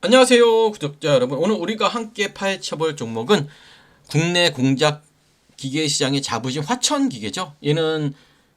안녕하세요 구독자 여러분. 오늘 우리가 함께 파헤쳐볼 종목은 국내 공작 기계 시장의 자부심 화천 기계죠. 얘는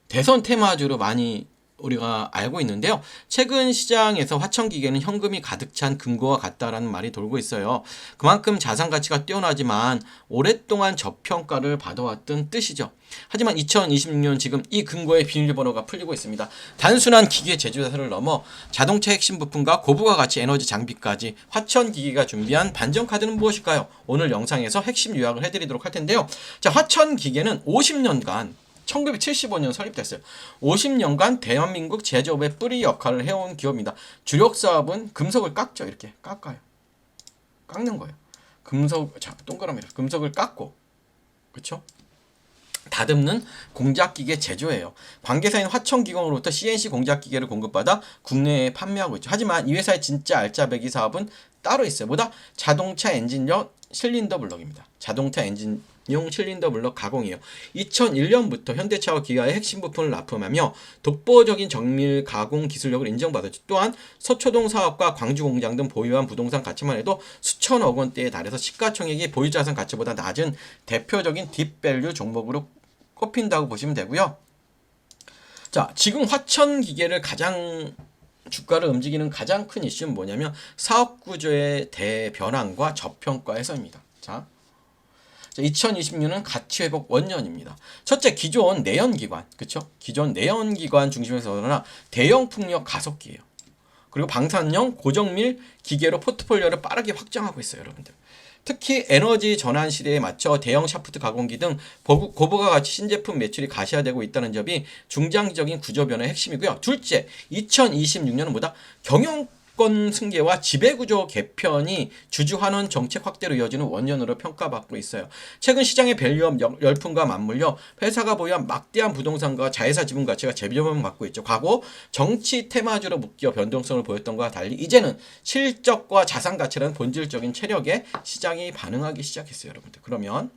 대선 테마주로 많이 우리가 알고 있는데요. 최근 시장에서 화천 기계는 현금이 가득 찬 금고와 같다라는 말이 돌고 있어요. 그만큼 자산 가치가 뛰어나지만 오랫동안 저평가를 받아왔던 뜻이죠. 하지만 2026년 지금 이 금고의 비밀번호가 풀리고 있습니다. 단순한 기계 제조사를 넘어 자동차 핵심 부품과 고부가 가치 에너지 장비까지 화천 기계가 준비한 반전 카드는 무엇일까요? 오늘 영상에서 핵심 요약을 해드리도록 할 텐데요. 자, 화천 기계는 50년간 1975년 설립됐어요. 50년간 대한민국 제조업의 뿌리 역할을 해온 기업입니다. 주력 사업은 금속을 깎죠. 이렇게 깎아요. 깎는 거예요. 금속 자 동그라미 금속을 깎고 그렇죠? 다듬는 공작기계 제조예요. 관계사인 화천기공으로부터 CNC 공작기계를 공급받아 국내에 판매하고 있죠. 하지만 이 회사의 진짜 알짜배기 사업은 따로 있어요. 뭐다? 자동차 엔진용 실린더 블럭입니다. 자동차 엔진 용 실린더 블럭 가공이에요. 2001년부터 현대차와 기아의 핵심 부품을 납품하며 독보적인 정밀 가공 기술력을 인정받았죠. 또한 서초동 사업과 광주 공장 등 보유한 부동산 가치만 해도 수천억 원대에 달해서 시가총액이 보유자산 가치보다 낮은 대표적인 딥밸류 종목으로 꼽힌다고 보시면 되고요. 자, 지금 화천 기계를 가장 주가를 움직이는 가장 큰 이슈는 뭐냐면 사업 구조의 대변환과 저평가에서입니다. 자, 2026년 가치 회복 원년입니다. 첫째, 기존 내연 기관, 그렇죠? 기존 내연 기관 중심에서 그러나 대형 풍력 가속기예요. 그리고 방산형 고정밀 기계로 포트폴리오를 빠르게 확장하고 있어요, 여러분들. 특히 에너지 전환 시대에 맞춰 대형 샤프트 가공기 등 고부가 가치 신제품 매출이 가시화되고 있다는 점이 중장기적인 구조 변화의 핵심이고요. 둘째, 2026년은 뭐다? 경영 정권 승계와 지배구조 개편이 주주환원 정책 확대로 이어지는 원년으로 평가받고 있어요. 최근 시장의 밸류업 열풍과 맞물려 회사가 보유한 막대한 부동산과 자회사 지분 가치가 재변을 받고 있죠. 과거 정치 테마주로 묶여 변동성을 보였던 것과 달리 이제는 실적과 자산 가치라는 본질적인 체력에 시장이 반응하기 시작했어요, 여러분들. 그러면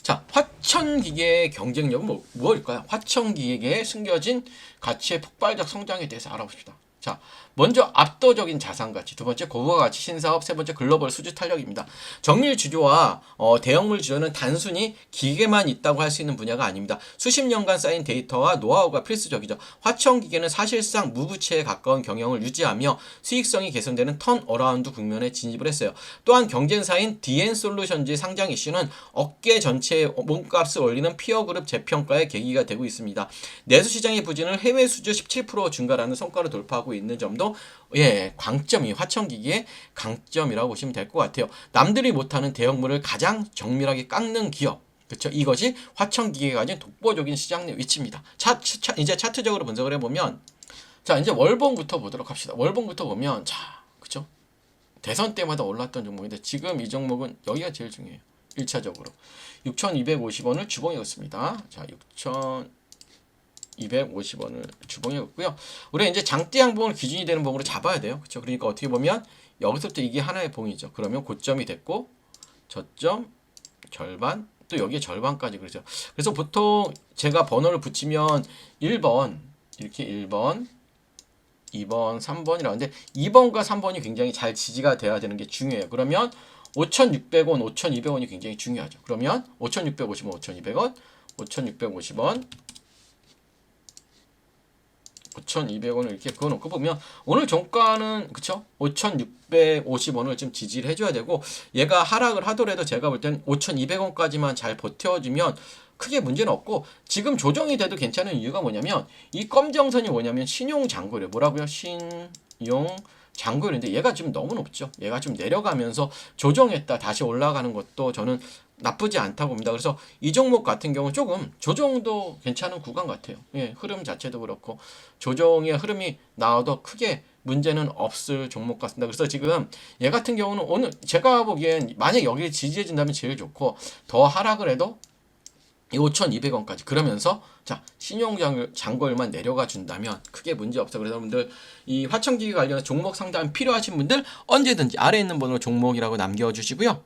자, 화천 기계의 경쟁력은 뭐, 무엇일까요? 화천 기계의 숨겨진 가치의 폭발적 성장에 대해서 알아봅시다. 자, 먼저 압도적인 자산 가치, 두 번째 고부가 가치 신사업, 세 번째 글로벌 수주 탄력입니다. 정밀 주조와 어, 대형물 주조는 단순히 기계만 있다고 할 수 있는 분야가 아닙니다. 수십 년간 쌓인 데이터와 노하우가 필수적이죠. 화천 기계는 사실상 무부채에 가까운 경영을 유지하며 수익성이 개선되는 턴 어라운드 국면에 진입을 했어요. 또한 경쟁사인 DN 솔루션즈 상장 이슈는 업계 전체의 몸값을 올리는 피어 그룹 재평가의 계기가 되고 있습니다. 내수 시장의 부진을 해외 수주 17% 증가라는 성과를 돌파하고 있는 점도 정도 예 광점이 화천기기의 강점이라고 보시면 될 것 같아요. 남들이 못하는 대형물을 가장 정밀하게 깎는 기업. 그렇죠. 이것이 화천기계가 가진 독보적인 시장 내 위치입니다. 차, 차, 이제 차트적으로 분석을 해보면 자 이제 월봉부터 보도록 합시다. 월봉부터 보면 자 그렇죠. 대선 때마다 올랐던 종목인데 지금 이 종목은 여기가 제일 중요해요. 1차적으로 6,250원을 주봉이었습니다. 자 6,000 250원을 주봉해왔고요. 우리가 이제 장대 양봉을 기준이 되는 봉으로 잡아야 돼요. 그렇죠? 그러니까 어떻게 보면 여기서부터 이게 하나의 봉이죠. 그러면 고점이 됐고 저점 절반 또 여기에 절반까지 그렇죠. 그래서 보통 제가 번호를 붙이면 1번 이렇게 1번 2번, 3번이라고 하는데 2번과 3번이 굉장히 잘 지지가 돼야 되는 게 중요해요. 그러면 5,600원, 5,200원이 굉장히 중요하죠. 그러면 5,650원, 5,200원, 5,650원, 5,200원을 이렇게 그어놓고 보면 오늘 종가는 그쵸? 5,650원을 좀 지지를 해줘야 되고 얘가 하락을 하더라도 제가 볼땐 5,200원까지만 잘 버텨주면 크게 문제는 없고 지금 조정이 돼도 괜찮은 이유가 뭐냐면 이 검정선이 뭐냐면 신용 잔고래 뭐라고요? 신용 잔고인데 얘가 지금 너무 높죠. 얘가 좀 내려가면서 조정했다 다시 올라가는 것도 저는 나쁘지 않다고 봅니다. 그래서 이 종목 같은 경우는 조금 조정도 괜찮은 구간 같아요. 예, 흐름 자체도 그렇고 조정의 흐름이 나와도 크게 문제는 없을 종목 같습니다. 그래서 지금 얘 같은 경우는 오늘 제가 보기엔 만약 여기 지지해준다면 제일 좋고 더 하락을 해도 5,200원까지. 그러면서 자 신용 잔고율만 내려가 준다면 크게 문제 없어. 그래서 여러분들 이 화천기기 관련 종목 상담 필요하신 분들 언제든지 아래 있는 번호로 종목이라고 남겨주시고요.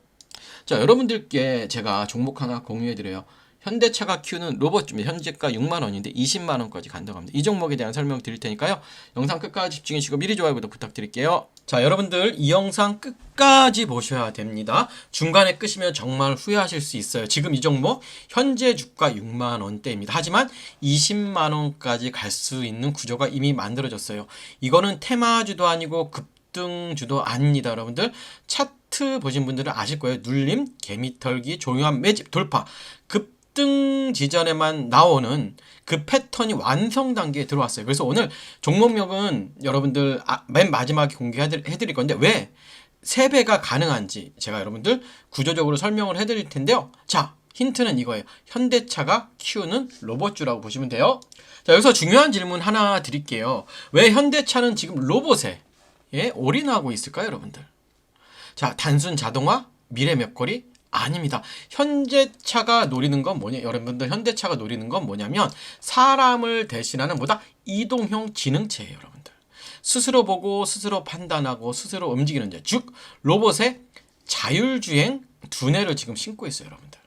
자 여러분들께 제가 종목 하나 공유해 드려요 현대차가 키우는 로봇 준비 현재가 6만 원인데 20만 원까지 간다고 합니다. 이 종목에 대한 설명 드릴 테니까요. 영상 끝까지 집중해 주시고 미리 좋아요 구독 부탁드릴게요. 자, 여러분들 이 영상 끝까지 보셔야 됩니다. 중간에 끄시면 정말 후회하실 수 있어요. 지금 이 종목 현재 주가 6만 원대입니다. 하지만 20만 원까지 갈 수 있는 구조가 이미 만들어졌어요. 이거는 테마주도 아니고 급등주도 아닙니다, 여러분들. 차트 보신 분들은 아실 거예요. 눌림, 개미털기, 조용한 매집, 돌파. 급 등 지전에만 나오는 그 패턴이 완성 단계에 들어왔어요. 그래서 오늘 종목명은 여러분들 아, 맨 마지막에 공개해드릴 건데 왜 3배가 가능한지 제가 여러분들 구조적으로 설명을 해드릴 텐데요. 자, 힌트는 이거예요. 현대차가 키우는 로봇주라고 보시면 돼요. 자, 여기서 중요한 질문 하나 드릴게요. 왜 현대차는 지금 로봇에 예, 올인하고 있을까요, 여러분들? 자, 단순 자동화, 미래 몇거리 아닙니다. 현대차가 노리는 건 뭐냐? 여러분들 현대차가 노리는 건 뭐냐면 사람을 대신하는 뭐다? 이동형 지능체예요, 여러분들. 스스로 보고 스스로 판단하고 스스로 움직이는 자, 즉 로봇의 자율주행 두뇌를 지금 신고 있어요, 여러분들.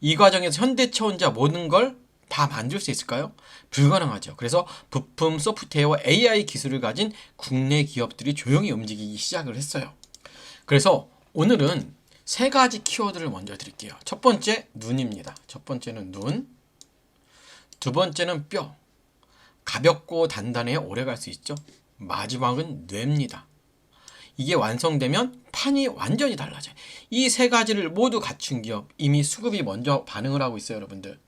이 과정에서 현대차 혼자 모든 걸 다 만들 수 있을까요? 불가능하죠. 그래서 부품, 소프트웨어, AI 기술을 가진 국내 기업들이 조용히 움직이기 시작을 했어요. 그래서 오늘은 세 가지 키워드를 먼저 드릴게요. 첫 번째 눈입니다. 첫 번째는 눈. 두 번째는 뼈. 가볍고 단단해 오래 갈 수 있죠. 마지막은 뇌입니다. 이게 완성되면 판이 완전히 달라져요. 이 세 가지를 모두 갖춘 기업 이미 수급이 먼저 반응을 하고 있어요, 여러분들.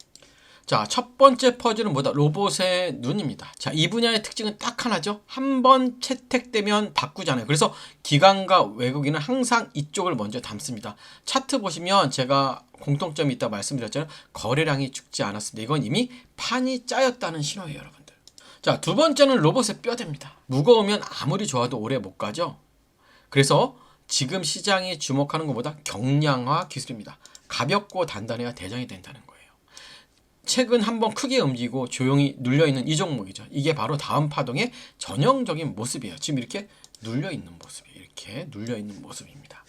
자, 첫 번째 퍼즐은 뭐다? 로봇의 눈입니다. 자, 이 분야의 특징은 딱 하나죠. 한 번 채택되면 바꾸잖아요. 그래서 기관과 외국인은 항상 이쪽을 먼저 담습니다. 차트 보시면 제가 공통점이 있다 말씀드렸잖아요. 거래량이 죽지 않았습니다. 이건 이미 판이 짜였다는 신호예요, 여러분들. 자, 두 번째는 로봇의 뼈대입니다. 무거우면 아무리 좋아도 오래 못 가죠. 그래서 지금 시장이 주목하는 것보다 경량화 기술입니다. 가볍고 단단해야 대장이 된다는 거예요. 최근 한번 크게 움직이고 조용히 눌려 있는 이 종목이죠. 이게 바로 다음 파동의 전형적인 모습이에요. 지금 이렇게 눌려 있는 모습이에요. 이렇게 눌려 있는 모습입니다.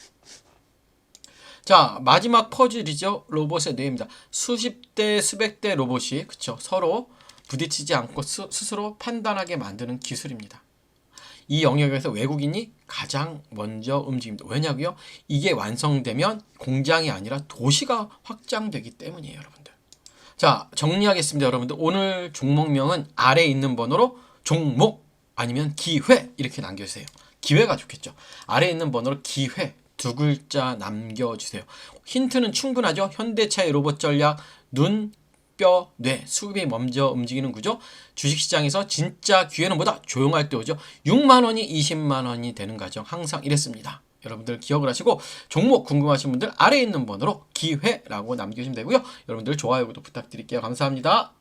자, 마지막 퍼즐이죠. 로봇의 뇌입니다. 수십 대, 수백 대 로봇이 그쵸 서로 부딪히지 않고 스, 스스로 판단하게 만드는 기술입니다. 이 영역에서 외국인이 가장 먼저 움직입니다. 왜냐고요? 이게 완성되면 공장이 아니라 도시가 확장되기 때문이에요, 여러분들. 자, 정리하겠습니다, 여러분들. 오늘 종목명은 아래에 있는 번호로 종목 아니면 기회 이렇게 남겨주세요. 기회가 좋겠죠. 아래에 있는 번호로 기회 두 글자 남겨주세요. 힌트는 충분하죠. 현대차의 로봇 전략 눈, 뼈, 뇌, 수급이 먼저 움직이는 구조. 주식시장에서 진짜 기회는 뭐다? 조용할 때 오죠. 6만 원이 20만 원이 되는 과정 항상 이랬습니다. 여러분들 기억을 하시고 종목 궁금하신 분들 아래에 있는 번호로 기회라고 남겨주시면 되고요. 여러분들 좋아요, 구독 부탁드릴게요. 감사합니다.